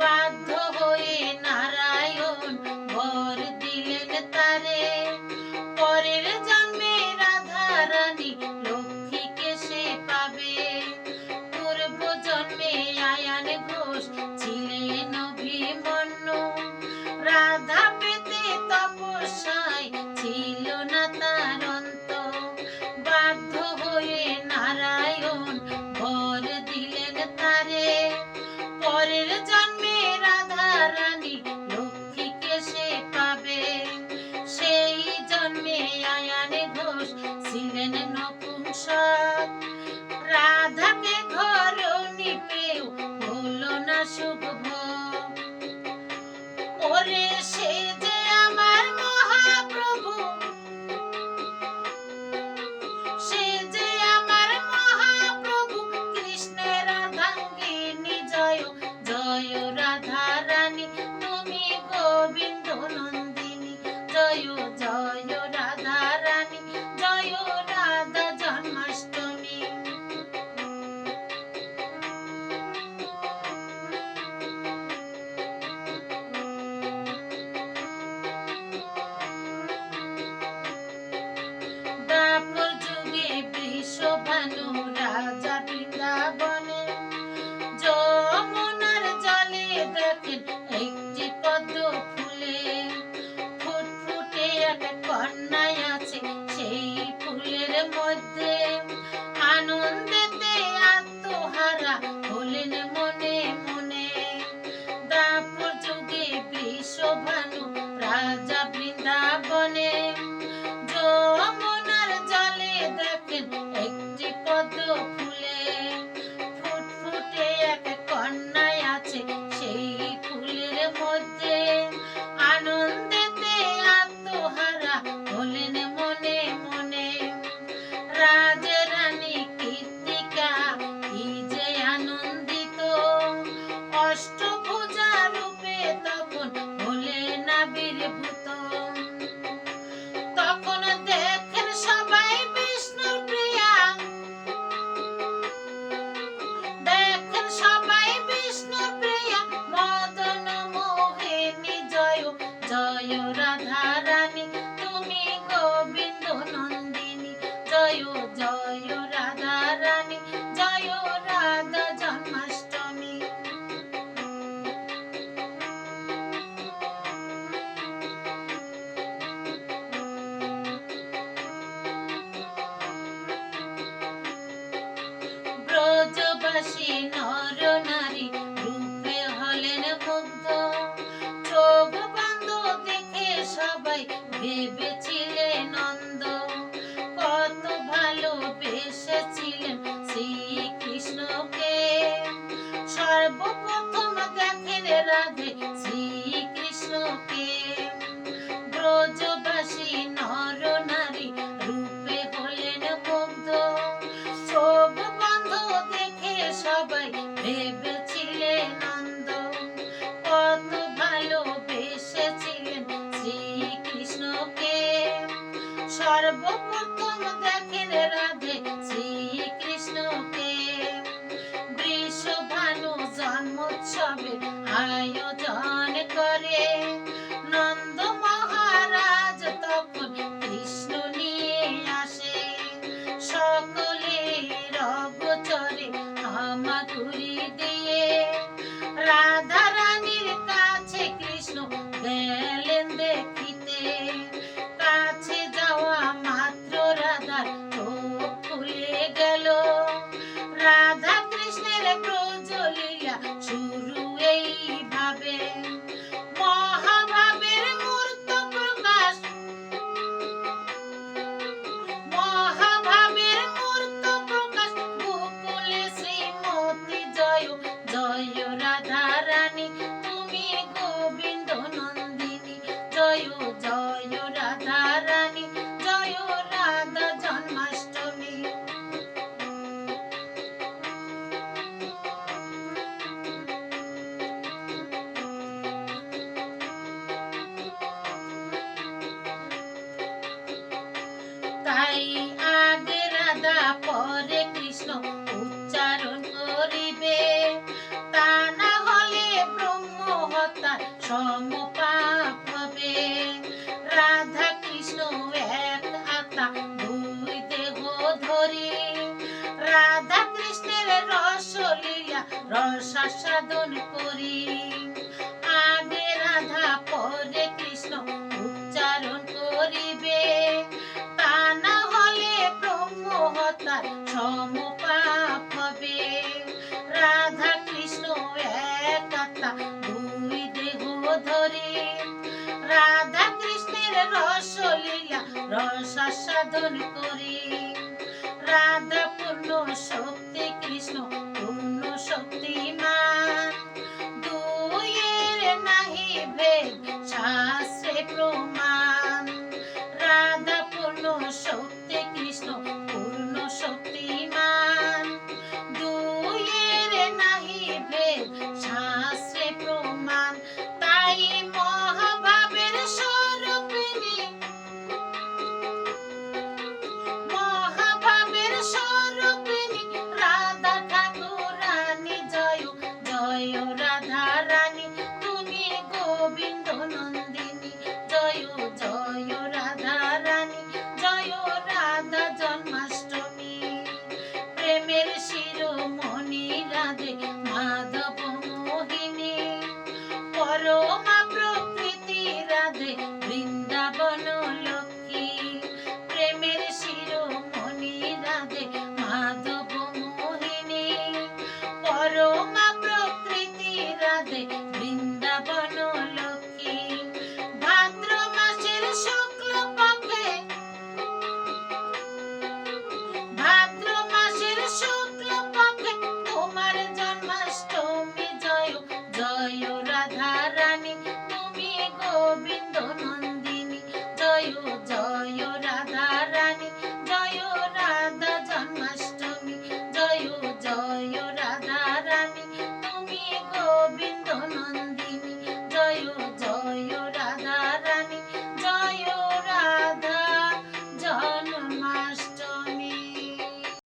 বাধ্য হয়ে নারায়ণ ভর দিলেন তারে। পরের জন্মে রাধা রানী লক্ষ্মীকে সে পাবে। পূর্ব জন্মে আয়ান ঘোষ জয় রাধা রানী, তুমি গোবিন্দ নন্দিনী। জয় জয় রাধা রানী, জয় রাধা জন্মাষ্টমী। ব্রজবাসী নর ভেবেছিলে নন্দ, কত ভালোবেসেছিলেন শ্রীকৃষ্ণকে। সর্বপ্রথম দেখেন রাধে ব্রজবাসী নর নারী রূপে হলেন মুগ্ধ। সব বন্ধ দেখে সবাই ভেবে তবে আয়োজন করে। রাধা কৃষ্ণের রস লীলা রস সাধন করি। আগে রাধা, পরে কৃষ্ণ উচ্চারণ করিবে। তা না হলে ব্রহ্ম হতার সমপাপ হবে। রাধা কৃষ্ণ একাতা দুই দেহ ধরে। রাধা কৃষ্ণের রস লীলা রস সাধন করি। রাধা শক্তি কৃষ্ণ।